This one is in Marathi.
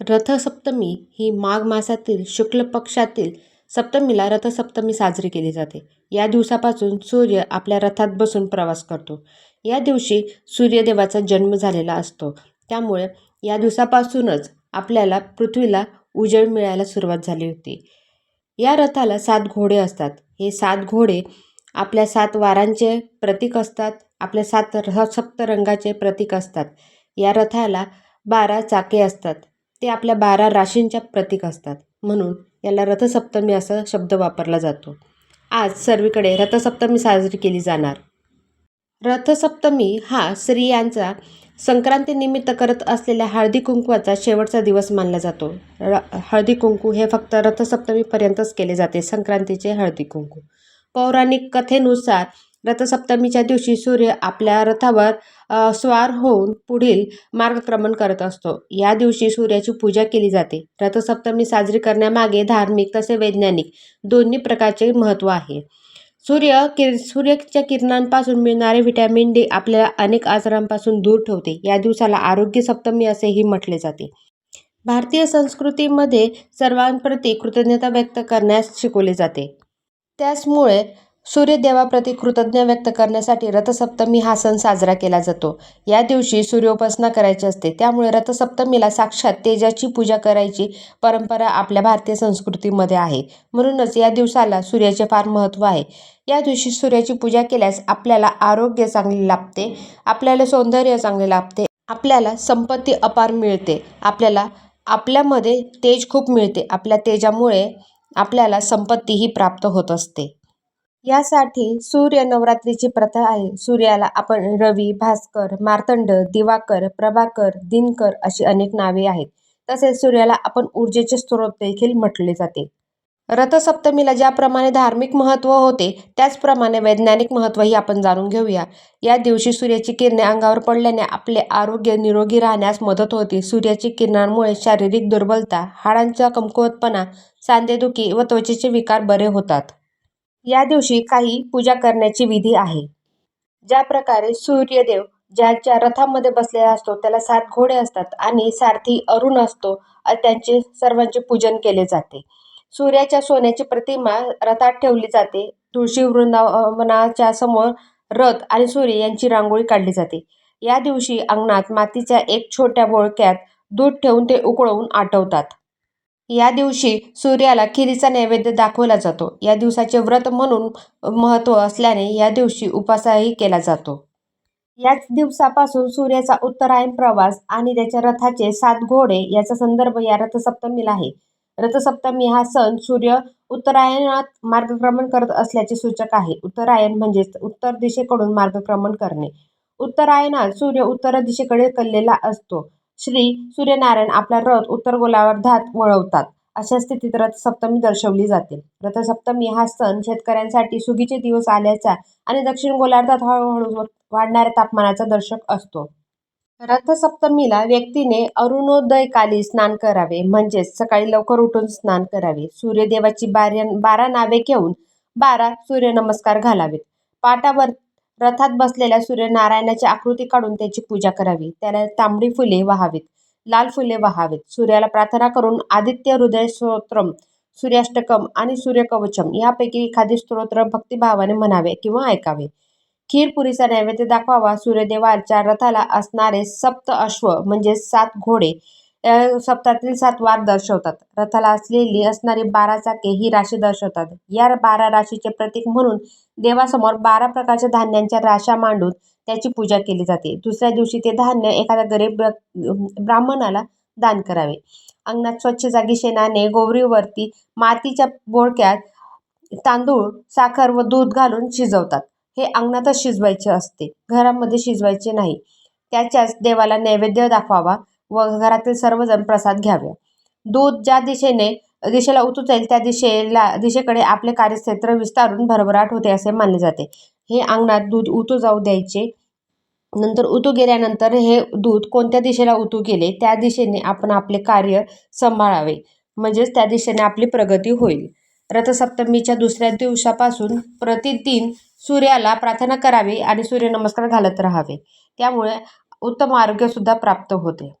रथसप्तमी ही माघ मासातील शुक्ल पक्षातील सप्तमीला रथसप्तमी साजरी केली जाते. या दिवसापासून सूर्य आपल्या रथात बसून प्रवास करतो. या दिवशी सूर्यदेवाचा जन्म झालेला असतो. त्यामुळे या दिवसापासूनच आपल्याला पृथ्वीला उजळ मिळायला सुरुवात झाली होती. या रथाला सात घोडे असतात. हे सात घोडे आपल्या सात वारांचे प्रतीक असतात. आपल्या सात सप्तरंगाचे प्रतीक असतात. या रथाला बारा चाके असतात. ते आपल्या बारा राशींच्या प्रतीक असतात. म्हणून याला रथसप्तमी असा शब्द वापरला जातो. आज सर्वीकडे रथसप्तमी साजरी केली जाणार. रथसप्तमी हा स्त्रियांचा संक्रांतीनिमित्त करत असलेल्या हळदी-कुंकवाचा शेवटचा दिवस मानला जातो. हळदी-कुंकू हे फक्त रथसप्तमीपर्यंतच केले जाते. संक्रांतीचे हळदी-कुंकू. पौराणिक कथेनुसार रथसप्तमीच्या दिवशी सूर्य आपल्या रथावर स्वार होऊन पुढील मार्गक्रमण करत असतो. या दिवशी सूर्याची पूजा केली जाते. रथसप्तमी साजरी करण्यामागे धार्मिक तसे वैज्ञानिक दोन्ही प्रकारचे महत्त्व आहे. सूर्य किर सूर्याच्या किरणांपासून मिळणारे व्हिटॅमिन डी आपल्याला अनेक आजारांपासून दूर ठेवते. या दिवसाला आरोग्य सप्तमी असेही म्हटले जाते. भारतीय संस्कृतीमध्ये सर्वांप्रती कृतज्ञता व्यक्त करण्यास शिकवले जाते. त्याचमुळे सूर्यदेवाप्रती कृतज्ञ व्यक्त करण्यासाठी रथसप्तमी हा सण साजरा केला जातो. या दिवशी सूर्योपासना करायची असते. त्यामुळे रथसप्तमीला साक्षात तेजाची पूजा करायची परंपरा आपल्या भारतीय संस्कृतीमध्ये आहे. म्हणूनच या दिवसाला सूर्याचे फार महत्त्व आहे. या दिवशी सूर्याची पूजा केल्यास आपल्याला आरोग्य चांगले लाभते, आपल्याला सौंदर्य चांगले लाभते, आपल्याला संपत्ती अपार मिळते, आपल्याला आपल्यामध्ये तेज खूप मिळते. आपल्या तेजामुळे आपल्याला संपत्तीही प्राप्त होत असते. यासाठी सूर्य नवरात्रीची प्रथा आहे. सूर्याला आपण रवी, भास्कर, मार्तंड, दिवाकर, प्रभाकर, दिनकर अशी अनेक नावे आहेत. तसेच सूर्याला आपण ऊर्जेचे स्रोत देखील म्हटले जाते. रथसप्तमीला ज्याप्रमाणे धार्मिक महत्त्व होते त्याचप्रमाणे वैज्ञानिक महत्त्वही आपण जाणून घेऊया. या दिवशी सूर्याची किरणे अंगावर पडल्याने आपले आरोग्य निरोगी राहण्यास मदत होते. सूर्याची किरणांमुळे शारीरिक दुर्बलता, हाडांचा कमकुवतपणा, सांधेदुखी व त्वचेचे विकार बरे होतात. या दिवशी काही पूजा करण्याची विधी आहे. ज्या प्रकारे सूर्यदेव ज्याच्या रथामध्ये बसलेला असतो त्याला सात घोडे असतात आणि सारथी अरुण असतो. त्यांचे सर्वांचे पूजन केले जाते. सूर्याच्या सोन्याची प्रतिमा रथात ठेवली जाते. तुळशी वृंदावनाच्या समोर रथ आणि सूर्य यांची रांगोळी काढली जाते. या दिवशी अंगणात मातीच्या एक छोट्या बोळक्यात दूध ठेवून ते उकळवून आटवतात. या दिवशी सूर्याला खिरीचा नैवेद्य दाखवला जातो. या दिवसाचे व्रत म्हणून महत्त्व असल्याने या दिवशी उपासही केला जातो. याच दिवसापासून सूर्याचा उत्तरायण प्रवास आणि त्याच्या रथाचे सात घोडे याचा संदर्भ या रथसप्तमीला आहे. रथसप्तमी हा सण सूर्य उत्तरायणात मार्गक्रमण करत असल्याचे सूचक आहे. उत्तरायण म्हणजेच उत्तर दिशेकडून मार्गक्रमण करणे. उत्तरायणात सूर्य उत्तर दिशेकडे कललेला असतो. श्री सूर्यनारायण आपला रथ उत्तर गोलार्धात वळवतात. अशा स्थितीत रथसप्तमी दर्शवली जाते. रथसप्तमी हा सण शेतकऱ्यांसाठी सुगीचे दिवस आल्याचा आणि दक्षिण गोलार्धात हळूहळू वाढणाऱ्या तापमानाचा दर्शक असतो. रथसप्तमीला व्यक्तीने अरुणोदयकाली स्नान करावे म्हणजेच सकाळी लवकर उठून स्नान करावे. सूर्यदेवाची बारा नावे घेऊन बारा सूर्यनमस्कार घालावेत. पाटावर रथात बसलेल्या सूर्यनारायणाची आकृती काढून त्याची पूजा करावी. त्याला तांबडी फुले वाहावीत, लाल फुले वाहावीत. सूर्याला प्रार्थना करून आदित्य हृदय स्तोत्रम, सूर्याष्टकम आणि सूर्यकवचम यापैकी एखादे स्तोत्र भक्तिभावाने म्हणावे किंवा ऐकावे. खीरपुरीचा नैवेद्य दाखवावा. सूर्यदेवाच्या रथाला असणारे सप्त अश्व म्हणजे सात घोडे सप्तातील सात वार दर्शवतात. रथाला असलेली असणारी बारा चाके ही राशी दर्शवतात. या बारा राशीचे प्रतीक म्हणून देवासमोर बारा प्रकारच्या धान्यांच्या राशा मांडून त्याची पूजा केली जाते. दुसऱ्या दिवशी ते धान्य एखाद्या गरीब ब्राह्मणाला दान करावे. अंगणात स्वच्छ जागी शेणाने गोवरीवरती मातीच्या बोळक्यात तांदूळ, साखर व दूध घालून शिजवतात. हे अंगणातच शिजवायचे असते. घरामध्ये शिजवायचे नाही. त्याच्याच देवाला नैवेद्य दाखवावा व घरातील सर्वजण प्रसाद घ्यावे दूध ज्या दिशेने दिशेला उतू जाईल त्या दिशेला दिशेकडे आपले कार्यक्षेत्र विस्तारून भरभराट होते असे मानले जाते. हे अंगणात दूध उतू जाऊ द्यायचे. नंतर उतू गेल्यानंतर हे दूध कोणत्या दिशेला उतू गेले त्या दिशेने आपण आपले कार्य सांभाळावे म्हणजेच त्या दिशेने आपली प्रगती होईल. रथसप्तमीच्या दुसऱ्या दिवसापासून प्रतिदिन सूर्याला प्रार्थना करावी आणि सूर्यनमस्कार घालत राहावे. त्यामुळे उत्तम आरोग्यसुद्धा प्राप्त होते.